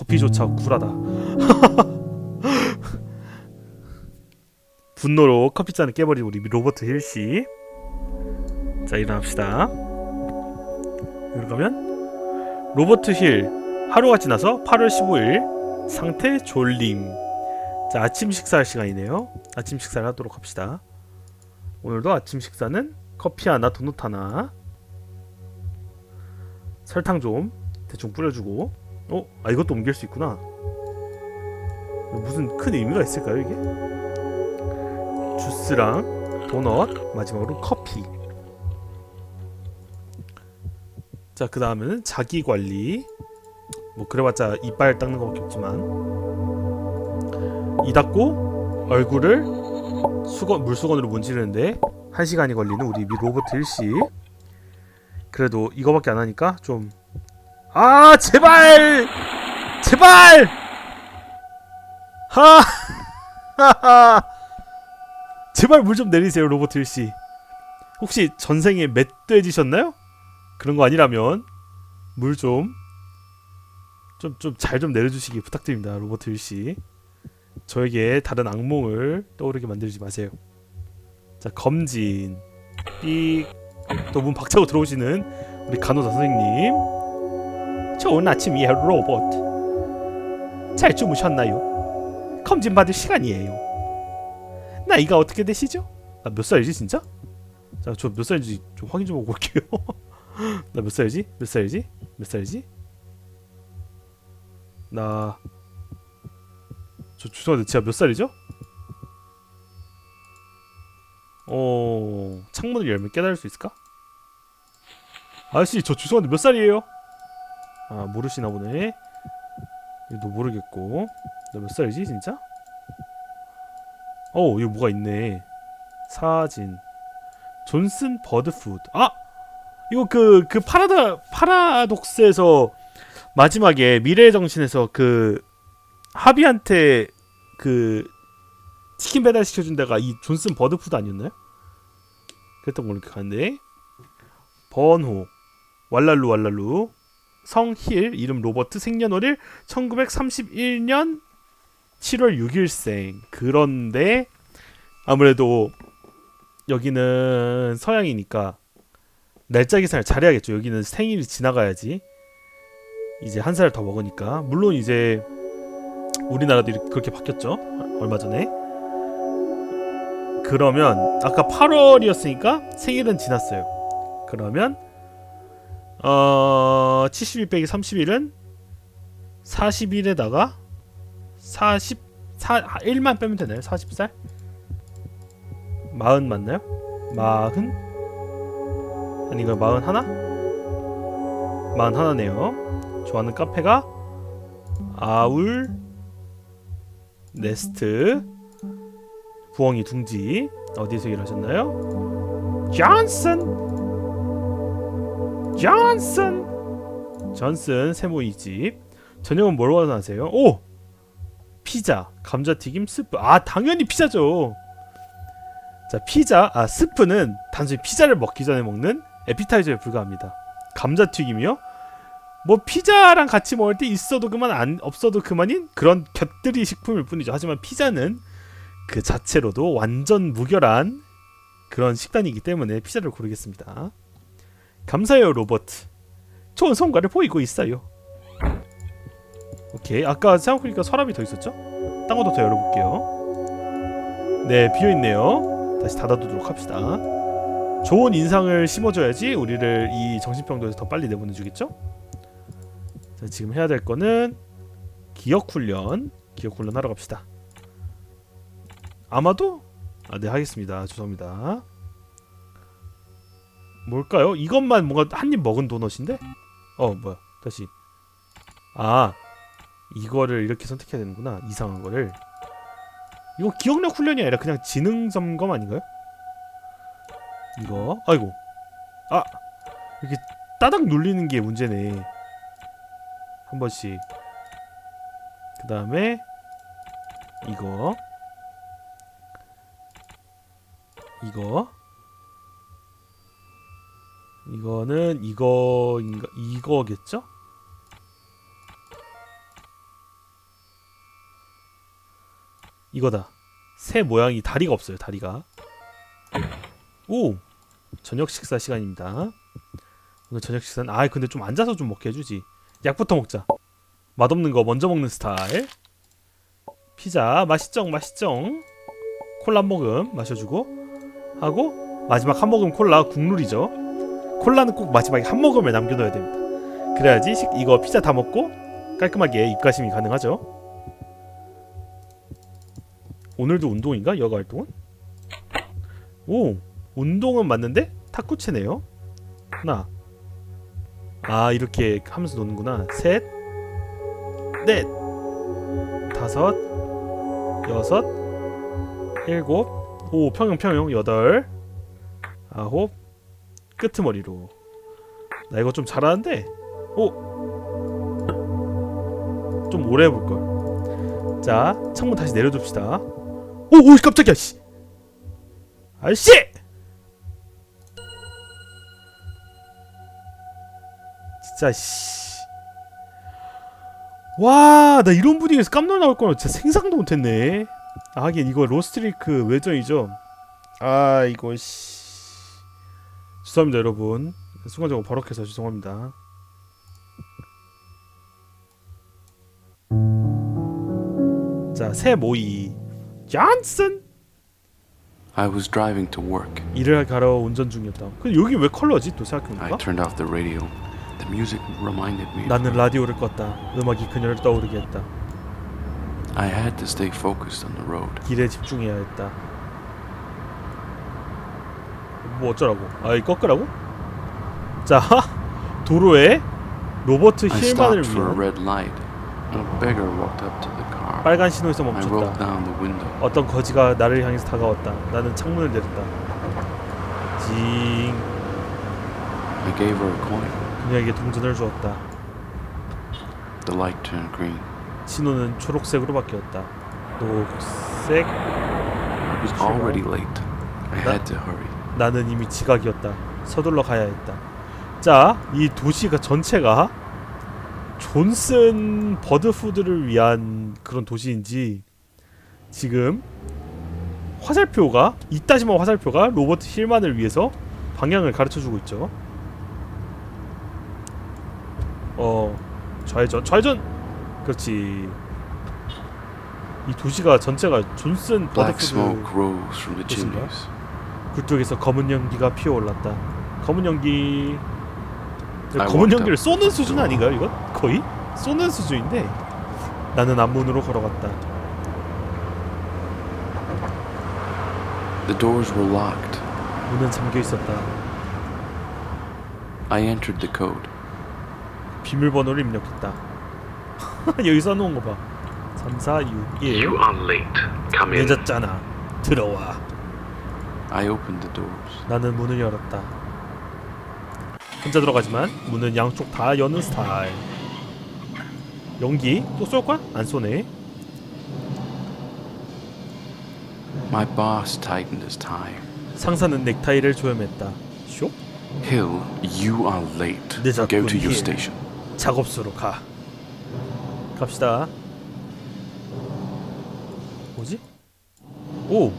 커피조차 쿨하다. 분노로 커피잔을 깨버린 우리 로버트 힐씨. 자 일어납시다. 그러면 로버트 힐 하루가 지나서 8월 15일 상태 졸림. 자 아침 식사 시간이네요. 아침 식사를 하도록 합시다. 오늘도 아침 식사는 커피 하나, 도넛 하나, 설탕 좀 대충 뿌려주고. 어? 아 이것도 옮길 수 있구나. 무슨 큰 의미가 있을까요 이게? 주스랑 도넛 마지막으로 커피. 자 그 다음에는 자기 관리. 뭐 그래봤자 이빨 닦는 거밖에 없지만 이 닦고 얼굴을 수건 물수건으로 문지르는데 한 시간이 걸리는 우리 미 로버트 일씨. 그래도 이거밖에 안 하니까 좀 아 제발 제발 하하하 제발 물 좀 내리세요 로버트 일씨. 혹시 전생에 맷돼지셨나요? 그런 거 아니라면 물 좀 좀 좀잘좀 내려주시기 부탁드립니다 로버트 일씨. 저에게 다른 악몽을 떠오르게 만들지 마세요. 자 검진 삑 또 문 박차고 들어오시는 우리 간호사 선생님. 좋은 아침이에요 로봇. 잘 주무셨나요? 검진 받을 시간이에요. 나이가 어떻게 되시죠? 나 몇 살이지 진짜? 자 저 몇 살인지 좀 확인 좀 하고 올게요. 나 몇 살이지? 몇 살이지? 몇 살이지? 나 저 죄송한데 제가 몇 살이죠? 어 창문을 열면 깨달을 수 있을까? 아저씨 저 죄송한데 몇 살이에요? 아 모르시나 보네. 너 모르겠고. 너 몇 살이지 진짜? 어 여기 뭐가 있네. 사진. 존슨 버드푸드. 아! 이거 그 그 파라다 파라독스에서 마지막에 미래의 정신에서 그 하비한테 그 치킨 배달 시켜준 데가 이 존슨 버드푸드 아니었나요? 그랬던 걸로 기억하는데. 번호. 왈랄루 왈랄루 성힐 이름 로버트 생년월일 1931년 7월 6일생. 그런데 아무래도 여기는 서양이니까 날짜 계산을 잘해야겠죠. 여기는 생일이 지나가야지. 이제 한 살 더 먹으니까. 물론 이제 우리나라도 이렇게 그렇게 바뀌었죠. 얼마 전에. 그러면 아까 8월이었으니까 생일은 지났어요. 그러면 어71 빼기 31은 41에다가 40 4, 1만 빼면 되나요? 40살? 40 맞나요? 40? 아닌가요? 41? 41네요 좋아하는 카페가 아울 네스트 부엉이 둥지 어디서 일하셨나요? 존슨 존슨 존슨 세모이 집 저녁은 뭘 원하세요? 오 피자 감자튀김 스프 아 당연히 피자죠 자 피자 아 스프는 단순히 피자를 먹기 전에 먹는 에피타이저에 불과합니다 감자튀김이요? 뭐 피자랑 같이 먹을 때 있어도 그만 안 없어도 그만인 그런 곁들이 식품일 뿐이죠. 하지만 피자는 그 자체로도 완전 무결한 그런 식단이기 때문에 피자를 고르겠습니다. 감사해요 로버트. 좋은 성과를 보이고 있어요. 오케이 아까 생각해보니까 서랍이 더 있었죠? 딴 것도 더 열어볼게요. 네 비어있네요. 다시 닫아두도록 합시다. 좋은 인상을 심어줘야지 우리를 이 정신병도에서 더 빨리 내보내주겠죠? 자, 지금 해야 될 거는 기억 훈련. 기억 훈련 하러 갑시다. 아마도 아, 네 하겠습니다. 죄송합니다. 뭘까요? 이것만 뭔가 한 입 먹은 도넛인데? 어, 뭐야? 다시. 아. 이거를 이렇게 선택해야 되는구나. 이상한 거를. 이거 기억력 훈련이 아니라 그냥 지능 점검 아닌가요? 이거. 아이고. 아. 이렇게 따닥 눌리는 게 문제네. 한 번씩 그 다음에 이거 이거 이거는 이거인가 이거겠죠? 이거다. 새 모양이 다리가 없어요. 다리가. 오 저녁 식사 시간입니다. 오늘 저녁 식사는 아 근데 좀 앉아서 좀 먹게 해주지. 약부터 먹자. 맛없는 거 먼저 먹는 스타일. 피자 맛있죠 맛있죠. 콜라 한 모금 마셔주고 하고 마지막 한 모금 콜라 국룰이죠. 콜라는 꼭 마지막에 한 모금을 남겨둬야 됩니다. 그래야지 식- 이거 피자 다 먹고 깔끔하게 입가심이 가능하죠. 오늘도 운동인가? 여가 활동은? 오 운동은 맞는데 탁구채네요. 하나 아 이렇게 하면서 노는구나. 셋, 넷, 다섯, 여섯, 일곱, 오 평영 평영 여덟, 아홉 끄트머리로. 나 이거 좀 잘하는데. 오. 좀 오래 해볼 걸. 자, 창문 다시 내려둡시다. 오, 오, 깜짝이야, 씨. 아씨! 진짜 씨. 와, 나 이런 분위기에서 깜놀 나올 거는 진짜 생각도 못했네. 아, 하긴 이거 로스트리크 외전이죠. 아, 이거 씨. 죄송합니다, 여러분. 순간적으로 버럭해서 죄송합니다. 자, 새 모이 존슨 I was driving to work. 일을 가러 운전 중이었다. 근데 여기 왜 컬러지? 또 I 생각해보니까 turned off the radio. The music reminded me. 나는. 라디오를 껐다. 음악이 그녀를 떠오르게 했다. I had to stay focused on the road. 길에 집중해야 했다. 뭐 어쩌라고? 아, 이 꺾으라고? 자, 도로에 로버트 I 힐만을 위한 red light. A beggar walked up to the car. 빨간 신호에서 멈췄다. down the window. 어떤 거지가 나를 향해서 다가왔다. 나는 창문을 내렸다. 징. I gave her a coin. 그녀에게 동전을 주었다. The light turned green. 신호는 초록색으로 바뀌었다. 녹색. I was already late. I had to hurry. 나는 이미 지각이었다. 서둘러 가야 했다. 자, 이 도시가 전체가 존슨 버드푸드를 위한 그런 도시인지 지금 화살표가 이따시마 화살표가 로버트 힐만을 위해서 방향을 가르쳐주고 있죠. 어 좌회전 좌회전 그렇지. 이 도시가 전체가 존슨 버드푸드 the 굴뚝에서 검은 연기가 피어올랐다. 검은 연기. 검은 연기를 쏘는 수준 아닌가요? 이건 거의 쏘는 수준인데. 나는 앞문으로 걸어갔다. The doors were locked. 문은 잠겨 있었다. I entered the code. 비밀번호를 입력했다. 여기 써놓은 거 봐. 3, 4, 6, 1. You are late. Come in. 늦었잖아. 들어와. I opened the doors. 나는 문을 열었다. 혼자 들어가지만 문은 양쪽 다 여는 스타일. 연기 또 쏠 거야? 안 쏘네. My boss tightened his tie. 상사는 넥타이를 조여맸다. 쇼? Hill, you are late. 늦었군, Go to your Hill. station. 작업소로 가. 갑시다. 뭐지? 오!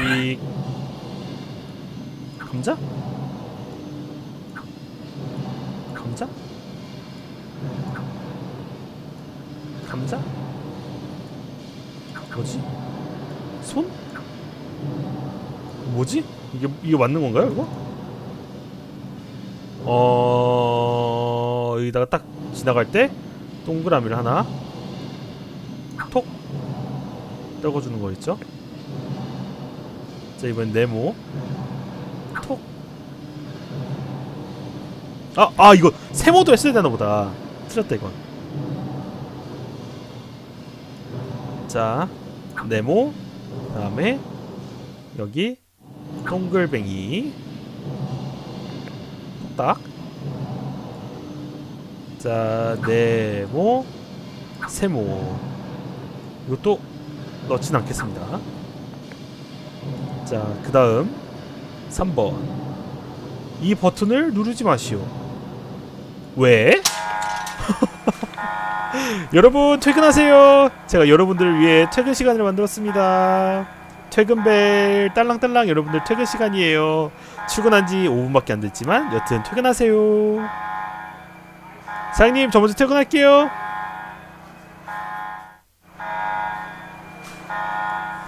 이 감자? 감자? 감자? 뭐지? 손? 뭐지? 이게 이게 맞는 건가요, 이거? 어 여기다가 딱 지나갈 때 동그라미를 하나 톡 떨궈주는 거 있죠? 자 이번 네모 아, 아 이거 세모도 했어야 되나 보다. 틀렸다 이건. 자 네모 그다음에 여기 동글뱅이 딱. 자, 네모, 세모. 이것도 넣진 않겠습니다. 자, 그 다음 3번. 이 버튼을 누르지 마시오. 왜? 여러분 퇴근하세요. 제가 여러분들을 위해 퇴근 시간을 만들었습니다. 퇴근벨 딸랑딸랑 여러분들 퇴근 시간이에요. 출근한 지 5분밖에 안 됐지만 여튼 퇴근하세요. 사장님 저 먼저 퇴근할게요.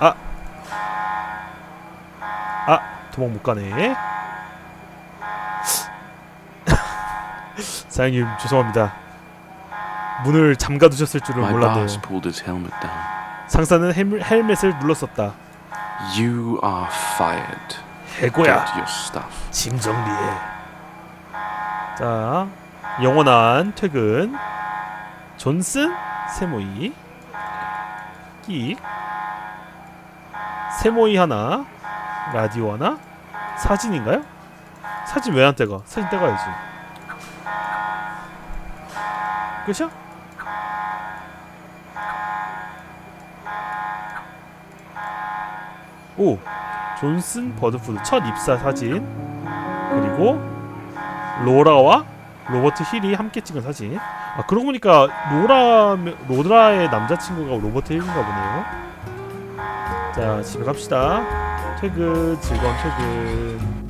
아. 아, 도망 못 가네. 사장님 죄송합니다. 문을 잠가 두셨을 줄은 My 몰랐네요. boss pulled his helmet down. 상사는 헬, 헬멧을 눌렀었다. You are fired. 해고야. Get your stuff. 짐 정리해. 자, 영원한 퇴근. 존슨 세모이. 끽. 세모이 하나. 라디오 하나. 사진인가요? 사진 왜 안 떼가? 사진 떼가야지. 끝이야? 오, 존슨 버드푸드 첫 입사 사진. 그리고 로라와 로버트 힐이 함께 찍은 사진. 아 그러고 보니까 로라 로드라의 남자친구가 로버트 힐인가 보네요. 자 집에 갑시다. 퇴근 즐거운 퇴근.